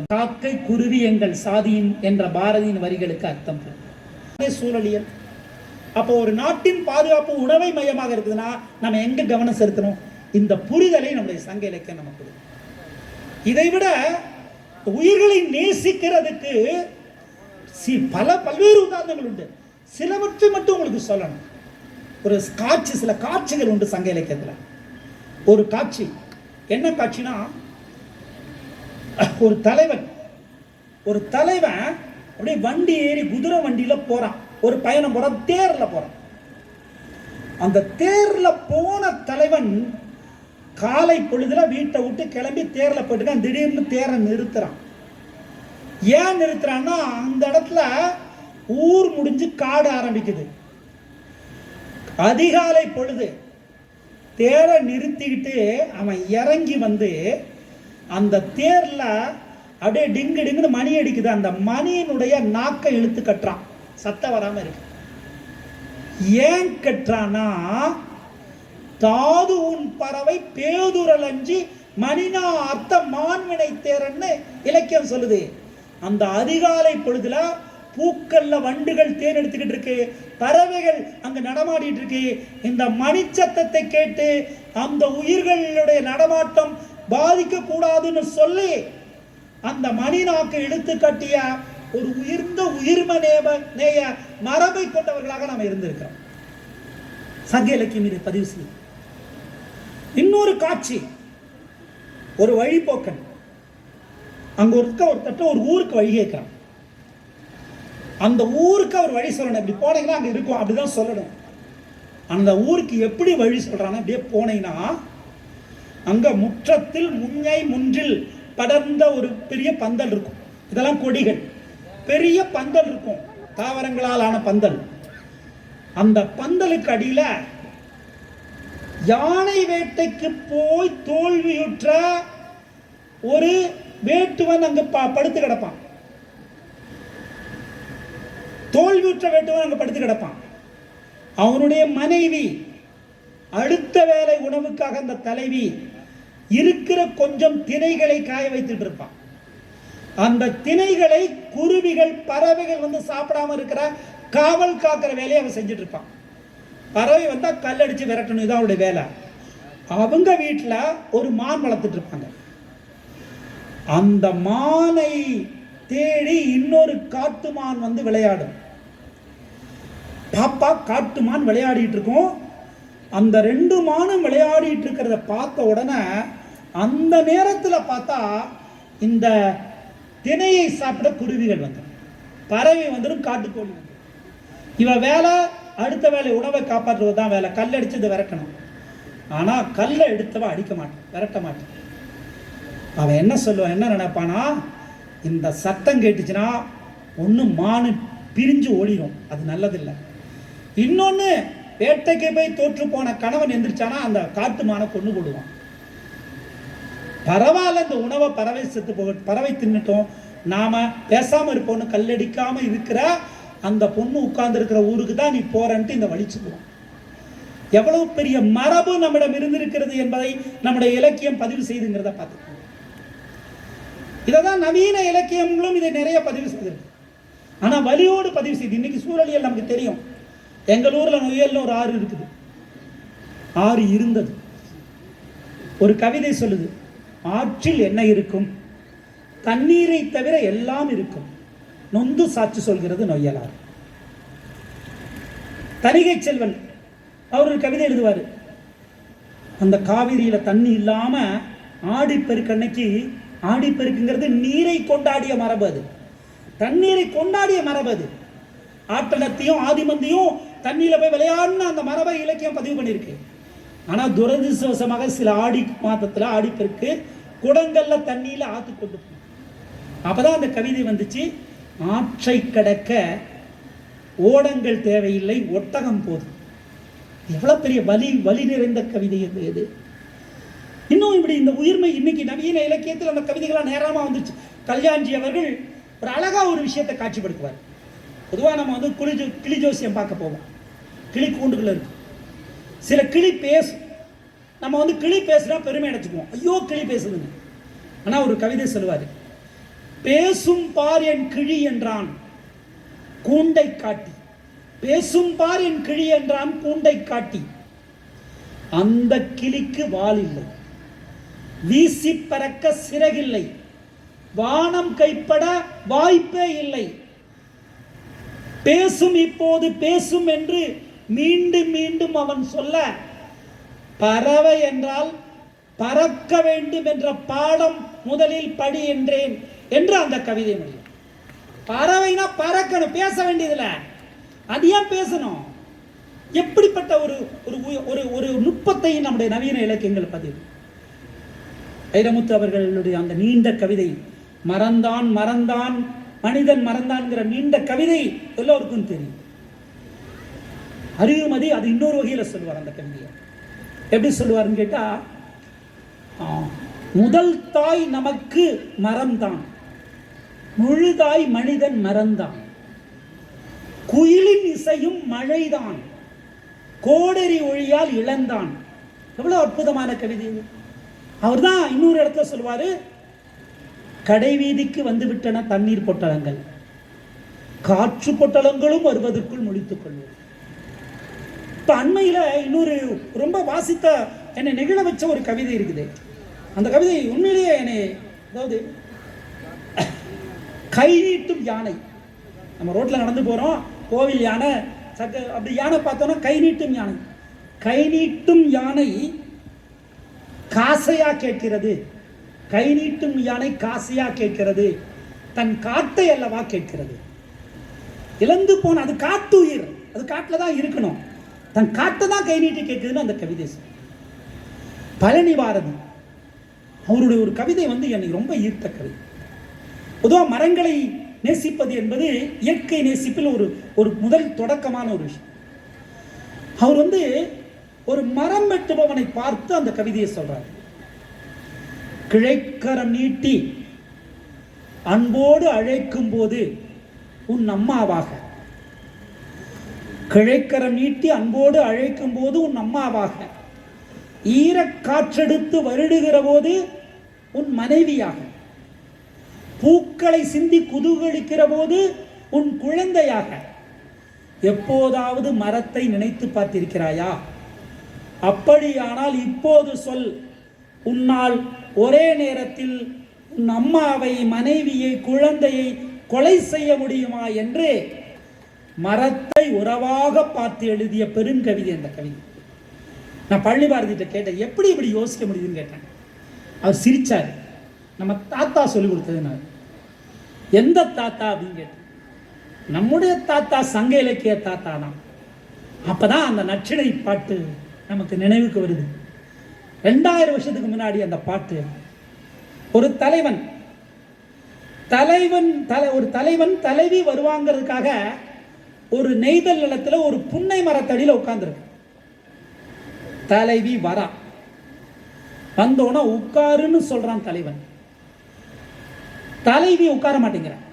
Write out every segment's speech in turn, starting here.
காக்கை குருவி எங்கள் சாதியின் என்ற பாரதியின் வரிகளுக்கு அர்த்தம். சூழலியல். அப்போ ஒரு நாட்டின் பாதுகாப்பு உணவை மையமாக இருக்குதுன்னா நம்ம எங்க கவனம் செலுத்தணும்? இந்த புரிதலை நம்முடைய சங்க இலக்கியம் நமக்கு இதை விட உயிர்களை நேசிக்கிறதுக்கு சி பல பல்வேறு உதாரணங்கள் உண்டு. சிலவற்றை மட்டும் உங்களுக்கு சொல்லணும். ஒரு காட்சி சில காட்சிகள் உண்டு சங்க இலக்கியத்தில். ஒரு காட்சி. என்ன காட்சினா ஒரு தலைவன் ஒரு தலைவன் அப்படியே வண்டி ஏறி குதிரை வண்டியில் போகிறான் ஒரு பயணம் போகிறான் தேரில் போகிறான் அந்த தேரில் போன தலைவன் காலை பொழுதுல வீட்டை விட்டு கிளம்பி தேரில் போயிட்டு திடீர்னு தேரை நிறுத்துறான். ஏன் நிறுத்துறான்னா அந்த இடத்துல ஊர் முடிஞ்சு காடு ஆரம்பிக்குது. அதிகாலை பொழுது தேரை நிறுத்திக்கிட்டு அவன் இறங்கி வந்து அந்த தேர்ல அப்படியே டிங்கு டிங்குன்னு மணி அடிக்குது. அந்த மணியினுடைய நாக்கை இழுத்து கட்டுறான். சத்தம் வராம இருக்கு. ஏன் கட்டுறானா தாது உன் பறவை பேதுரல் அஞ்சி மணினா அர்த்த மான்வினை தேரன்னு இலக்கியம் சொல்லுது. அந்த அதிகாலை பொழுதுல பூக்கள்ல வண்டுகள் தேர் எடுத்துக்கிட்டு இருக்கு. பறவைகள் அங்க நடமாடிட்டு இருக்கு. இந்த மணிச்சத்தத்தை கேட்டு அந்த உயிர்களுடைய நடமாட்டம் பாதிக்க கூடாதுன்னு சொல்லி அந்த மணி நாக்கு இழுத்து கட்டிய ஒரு உயர்ந்த உயிர்ம நேம நேய மரபை கொண்டவர்களாக நாம் இருந்திருக்கிறோம். சங்க இலக்கியம் இதை பதிவு செய்யும் இன்னொரு காட்சி ஒரு வழிபோக்கன் அங்க ஒருக்க ஒருத்தட்ட ஒரு ஊருக்கு வழி கேட்கிறான். அந்த ஊருக்கு அவர் வழி சொல்லணும். இப்படி போனீங்கன்னா அங்க இருக்கும். அப்படிதான் சொல்லணும். அந்த ஊருக்கு எப்படி வழி சொல்றான்னா அப்படியே போனீங்கன்னா அங்க முற்றத்தில் முஞ்சை முன்றில் படர்ந்த ஒரு பெரிய பந்தல் இருக்கும். இதெல்லாம் கொடிகள். பெரிய பந்தல் இருக்கும். தாவரங்களால் ஆன பந்தல். அந்த பந்தலுக்கு அடியில யானை வேட்டைக்கு போய் தோல்வியுற்ற ஒரு வேட்டுவன் அங்க ப- படுத்து கிடப்பான். தோல்வியுற்ற வேட்டுவன் அங்க படுத்து கிடப்பான். அவனுடைய மனைவி அடுத்த வேலை உணவுக்காக அந்த தலைவி இருக்கிற கொஞ்சம் திணைகளை காய வைத்துட்டு இருப்பான். அந்த திணைகளை குருவிகள் பறவைகள் வந்து சாப்பிடாம இருக்கிற காவல் காக்கிற வேலையை அவன் செஞ்சுட்டு இருப்பான். பறவை வந்தா கல் அடிச்சு விரட்டணும் இதான் அவருடைய வேலை. அவங்க வீட்டில் ஒரு மான் வளர்த்துட்டு இருப்பாங்க. அந்த மானை தேடி இன்னொரு காட்டு மான் வந்து விளையாடும். பாப்பா காட்டு மான் விளையாடிட்டு இருக்கும். அந்த ரெண்டு மானும் விளையாடிட்டு இருக்கிறத பார்த்த உடனே அந்த நேரத்தில் பார்த்தா இந்த தினையை சாப்பிட குருவிகள் வந்துடும் பறவை வந்துடும் காட்டுக்கோழி வந்துடும் இவ வேலை அடுத்த வேலை உணவை காப்பாற்றுவது தான் வேலை. கல் அடிச்சு இதை விரட்டணும். ஆனால் கல்லை எடுத்தவன் அடிக்க மாட்டான் விரட்ட மாட்டான். அவன் என்ன சொல்லுவான் என்ன நினைப்பானா இந்த சத்தம் கேட்டுச்சுன்னா ஒன்று மானு பிரிஞ்சு ஓடிடும் அது நல்லதில்லை. இன்னொன்று வேட்டைக்கு போய் தோற்று போன கணவன் எந்திரிச்சானா அந்த காட்டு மானை கொண்டு போடுவான். பரவாயில்ல இந்த உணவை பறவை செத்து போக பறவை தின்னுட்டோம். நாம பேசாம இருப்போம்னு கல்லடிக்காம இருக்கிற அந்த பொண்ணு உட்கார்ந்து இருக்கிற ஊருக்கு தான் நீ போறன்ட்டு இந்த வலிச்சுக்குவோம் எவ்வளவு பெரிய மரபு நம்மிடம் இருந்திருக்கிறது என்பதை நம்முடைய இலக்கியம் பதிவு செய்துங்கிறத பார்த்துக்கோங்க. இதை தான் நவீன இலக்கியங்களும் இதை நிறைய பதிவு செய்திருக்கு. ஆனால் வலியோடு பதிவு செய்து இன்னைக்கு சூழலியல் நமக்கு தெரியும். எங்கள் ஊரில் நொய்யல்னு ஒரு ஆறு இருக்குது. ஆறு இருந்தது. ஒரு கவிதை சொல்லுது ஆற்றில் என்ன இருக்கும்? தண்ணீரை தவிர எல்லாம் இருக்கும். நொந்து சாட்சி சொல்கிறது நொய்யலார் தணிகை செல்வன் அவர் ஒரு கவிதை எழுதுவார். அந்த காவிரியில் தண்ணி இல்லாமல் ஆடிப்பெருக்கு அன்னைக்கு ஆடிப்பெருக்குங்கிறது நீரை கொண்டாடிய மரபு அது. தண்ணீரை கொண்டாடிய மரபு அது. ஆட்டனத்தையும் ஆதிமந்தையும் தண்ணியில் போய் விளையாடின அந்த மரபை இலக்கியம் பதிவு பண்ணியிருக்கு. ஆனால் துரதிருஷ்டவசமாக சில ஆடி மாதத்தில் ஆடிப்பெருக்கு குடங்களில் தண்ணியில் ஆற்று கொண்டு அப்போ தான் அந்த கவிதை வந்துச்சு ஆற்றை கடக்க ஓடங்கள் தேவையில்லை ஒட்டகம் போதும். எவ்வளோ பெரிய வலி வலி நிறைந்த கவிதை இது இது. இன்னும் இப்படி இந்த உயிர்மை இன்னைக்கு நவீன இலக்கியத்தில் அந்த கவிதைகளாக நேரமாக வந்துச்சு கல்யாண்ஜி அவர்கள் ஒரு அழகா ஒரு விஷயத்தை காட்சிப்படுத்துவார். பொதுவாக நம்ம வந்து குளிஜோ கிளிஜோசியம் கிளி பார்க்க போவோம். கிளி கூண்டுகள் இருக்கு. சில கிளி பேசும். நம்ம வந்து கிளி பேசுனா பெருமை அடைச்சுக்குவோம் ஐயோ கிளி பேசுதுங்க. ஆனால் ஒரு கவிதை சொல்லுவார். பேசும் பார் என் கிழி என்றான் கூண்டை காட்டி. பேசும் பார் என் கிழி என்றான் கூண்டை காட்டி. அந்த கிளிக்கு வால் இல்லை. வீசி பறக்க சிறகில்லை. வானம் கைப்பட வாய்ப்பே இல்லை. பேசும் இப்போது பேசும் என்று மீண்டும் மீண்டும் அவன் சொல்ல பறவை என்றால் பறக்க வேண்டும் என்ற பாடம் முதலில் படி என்றேன் என்று அந்த கவிதை முடியும். பறவைனா பறக்கணும் பேச வேண்டியதில்ல. அது ஏன் பேசணும்? எப்படிப்பட்ட ஒரு ஒரு ஒரு ஒரு நுட்பத்தை நம்முடைய நவீன இலக்கியங்கள் பதிவு. வைரமுத்து அவர்களுடைய அந்த நீண்ட கவிதை மறந்தான் மறந்தான் மனிதன் மறந்தான்ங்கிற நீண்ட கவிதை எல்லோருக்கும் தெரியும். அறிவுமதி அது இன்னொரு வகையில் சொல்லுவார் அந்த கவிதையை எப்படி சொல்லுவாருன்னு கேட்டால் முதல் தாய் நமக்கு மறந்தான். முழுதாய் மனிதன் மறந்தான். குயிலின் இசையும் மழைதான். கோடரி ஒழியால் இழந்தான். எவ்வளோ அற்புதமான கவிதை இது. அவர்தான் இன்னொரு இடத்துல சொல்லுவார் கடை வீதிக்கு வந்து விட்டன தண்ணீர் பொட்டலங்கள். காற்று பொட்டலங்களும் வருவதற்குள் முடித்துக் கொள்வோம். இப்போ அண்மையில் இன்னொரு ரொம்ப வாசித்த என்னை நெகிழ வச்ச ஒரு கவிதை இருக்குது. அந்த கவிதை உண்மையிலேயே என்னை அதாவது கை நீட்டும் யானை. நம்ம ரோட்டில் நடந்து போகிறோம் கோவில் யானை சக்க அப்படி யானை பார்த்தோன்னா கை நீட்டும் யானை. கை நீட்டும் யானை காசையா கேட்கிறது. கை நீட்டும் யானை காசையா கேட்கிறது. தன் காட்டை அல்லவா கேட்கிறது. இழந்து போன அது காட்டு உயிர் அது காட்டில் தான் இருக்கணும். தன் காட்டை தான் கை நீட்டி கேட்குதுன்னு அந்த கவிதை சொல்லுது. பழனி பாரதி அவருடைய ஒரு கவிதை வந்து என்னை ரொம்ப ஈர்த்த கவிதை. பொதுவாக மரங்களை நேசிப்பது என்பது இயற்கை நேசிப்பில் ஒரு ஒரு முதல் தொடக்கமான ஒரு விஷயம். அவர் வந்து ஒரு மரம் வெட்டுபவனை பார்த்து அந்த கவிதையை சொல்றார். கிழைக்கரம் நீட்டி அன்போடு அழைக்கும் போது உன் அம்மாவாக கிழைக்கரம் நீட்டி அன்போடு அழைக்கும் போது உன் அம்மாவாக. ஈரக் காற்றெடுத்து வருடுகிற போது உன் மனைவியாக. பூக்களை சிந்தி குதூகலிக்கிற போது உன் குழந்தையாக. எப்போதாவது மரத்தை நினைத்து பார்த்திருக்கிறாயா? அப்படியானால் இப்போது சொல். உன்னால் ஒரே நேரத்தில் உன் அம்மாவை மனைவியை குழந்தையை கொலை செய்ய முடியுமா என்று. மரத்தை உறவாக பார்த்து எழுதிய பெருங்கவிதை அந்த கவிதை. நான் பழனி பாரதிட்ட கேட்டேன் எப்படி இப்படி யோசிக்க முடியுதுன்னு கேட்டேன். அவர் சிரிச்சார். நம்ம தாத்தா சொல்லி கொடுத்ததுனார் எந்த தாத்தா? அப்படின்னு கேட்டேன். நம்முடைய தாத்தா சங்க இலக்கிய தாத்தா தான். அப்பதான் அந்த நச்சினை பாட்டு நமக்கு நினைவுக்கு வருது. ரெண்டாயிரம் வருஷத்துக்கு முன்னாடி அந்த பாட்டு. ஒரு தலைவன் தலைவன் தலை ஒரு தலைவன் தலைவி வருவாங்கிறதுக்காக ஒரு நெய்தல் நிலத்துல ஒரு புன்னை மரத்தடியில் உட்காந்துருக்கு தலைவி வரா. வந்தோன்னா உட்காருன்னு சொல்றான் தலைவன். தலைவி உட்கார மாட்டேங்கிறான்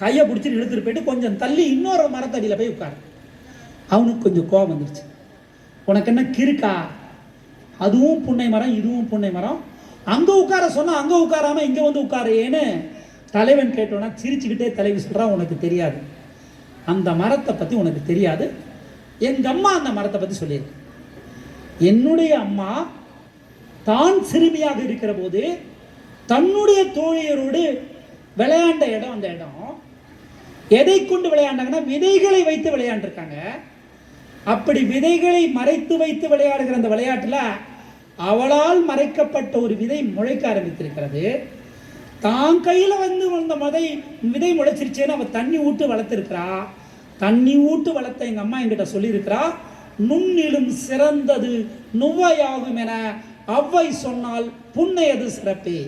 கையை பிடிச்சிட்டு இழுத்துட்டு போயிட்டு கொஞ்சம் தள்ளி இன்னொரு மரத்தடியில் போய் உட்காரு. அவனுக்கு கொஞ்சம் கோபம் வந்துருச்சு. உனக்கு என்ன கிறுக்கா? அதுவும் புன்னை மரம் இதுவும் புன்னை மரம். அங்கே உட்கார சொன்னா அங்கே உட்காராம இங்கே வந்து உட்காரையேன்னு தலைவன் கேட்டோன்னா சிரிச்சுக்கிட்டே தலைவி சொல்றான் உனக்கு தெரியாது. அந்த மரத்தை பற்றி உனக்கு தெரியாது. எங்கள் அம்மா அந்த மரத்தை பற்றி சொல்லியிருக்கு. என்னுடைய அம்மா தான் சிறுமியாக இருக்கிற போது தன்னுடைய தோழியரோடு விளையாண்ட இடம் அந்த இடம். எதை கொண்டு விளையாண்டாங்கன்னா விதைகளை வைத்து விளையாண்டுருக்காங்க. அப்படி விதைகளை மறைத்து வைத்து விளையாடுகிற அந்த விளையாட்டில் அவளால் மறைக்கப்பட்ட ஒரு விதை முளைக்க ஆரம்பித்திருக்கிறது. தான் கையில் வந்து அந்த மதை விதை முளைச்சிருச்சேன்னு அவள் தண்ணி ஊட்டு வளர்த்துருக்குறா. தண்ணி ஊட்டு வளர்த்த எங்கள் அம்மா என்கிட்ட சொல்லியிருக்கிறா நுண்ணிலும் சிறந்தது நுவ்வையாகும் என அவ்வை சொன்னால் புன்னையது சிறப்பே.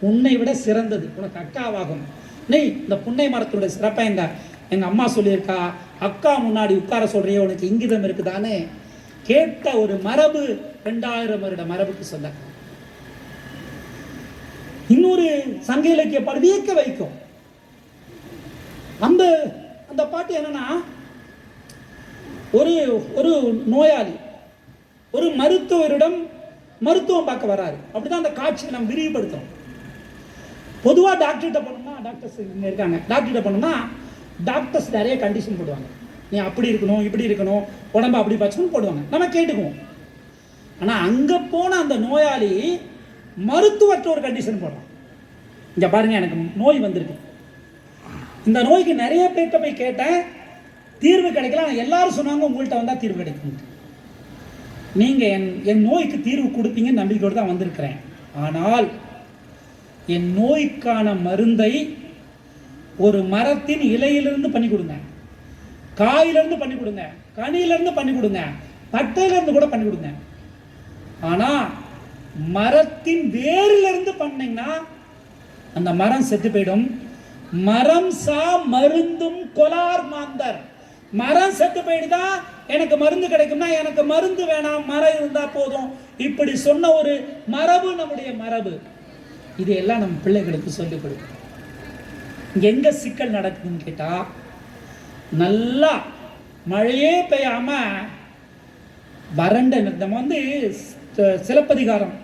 உன்னை விட சிறந்தது. உனக்கு அக்காவாகும். நீ இந்த புன்னை மரத்துடைய சிறப்பை எங்க எங்கள் அம்மா சொல்லியிருக்கா அக்கா முன்னாடி உட்கார சொல்றியே உனக்கு இங்கிதம் இருக்குதானே? கேட்ட ஒரு மரபு ரெண்டாயிரம் வருட மரபுக்கு சொந்த இன்னொரு சங்க இலக்கிய பாடு வியக்க வைக்கும். அந்த அந்த பாட்டு என்னன்னா ஒரு ஒரு நோயாளி ஒரு மருத்துவரிடம் மருத்துவம் பார்க்க வராரு. அப்படிதான் அந்த காட்சியை நம்ம விரிவுபடுத்தணும். பொதுவாக டாக்டர்கிட்ட போனோம்னா டாக்டர்ஸ் இங்கே இருக்காங்க. டாக்டர்கிட்ட போனோம்னா டாக்டர்ஸ் நிறைய கண்டிஷன் போடுவாங்க. நீ அப்படி இருக்கணும் இப்படி இருக்கணும் உடம்ப அப்படி வச்சுக்கணும் போடுவாங்க. நம்ம கேட்டுக்குவோம். ஆனால் அங்கே போன அந்த நோயாளி மருத்துவற்ற ஒரு கண்டிஷன் போடலாம் இங்கே பாருங்க எனக்கு நோய் வந்திருக்கு. இந்த நோய்க்கு நிறைய பேர்கிட்ட போய் கேட்டேன். தீர்வு கிடைக்கல. ஆனா எல்லாரும் சொன்னாங்க உங்கள்கிட்ட வந்தால் தீர்வு கிடைக்கும் நீங்கள் என் என் நோய்க்கு தீர்வு கொடுப்பீங்கன்னு நம்பிக்கையோடு தான் வந்திருக்கிறேன். ஆனால் என் நோய்க்கான மருந்தை ஒரு மரத்தின் இலையிலிருந்து பண்ணி கொடுங்க. காயிலிருந்து பண்ணி கொடுங்க. கனியிலிருந்து பண்ணி கொடுங்க. பட்டையிலிருந்து கூட பண்ணி கொடுங்க. ஆனால் மரத்தின் வேரிலிருந்து பண்ணீங்கன்னா அந்த மரம் செத்து போயிடும். மரம் சா மருந்தும் கொலார் மாந்தர். மரம் செத்து போயிடுதா? எனக்கு மருந்து கிடைக்கும்னா எனக்கு மருந்து வேணாம் மரம் இருந்தா போதும். இப்படி சொன்ன ஒரு மரபு நம்முடைய மரபு. இதையெல்லாம் நம்ம பிள்ளைகளுக்கு சொல்லிக் கொடுக்கணும் எங்க சிக்கல் நடக்குதுன்னு கேட்டா நல்லா மழையே பெய்யாம வறண்ட நம்ம வந்து சிலப்பதிகாரம்.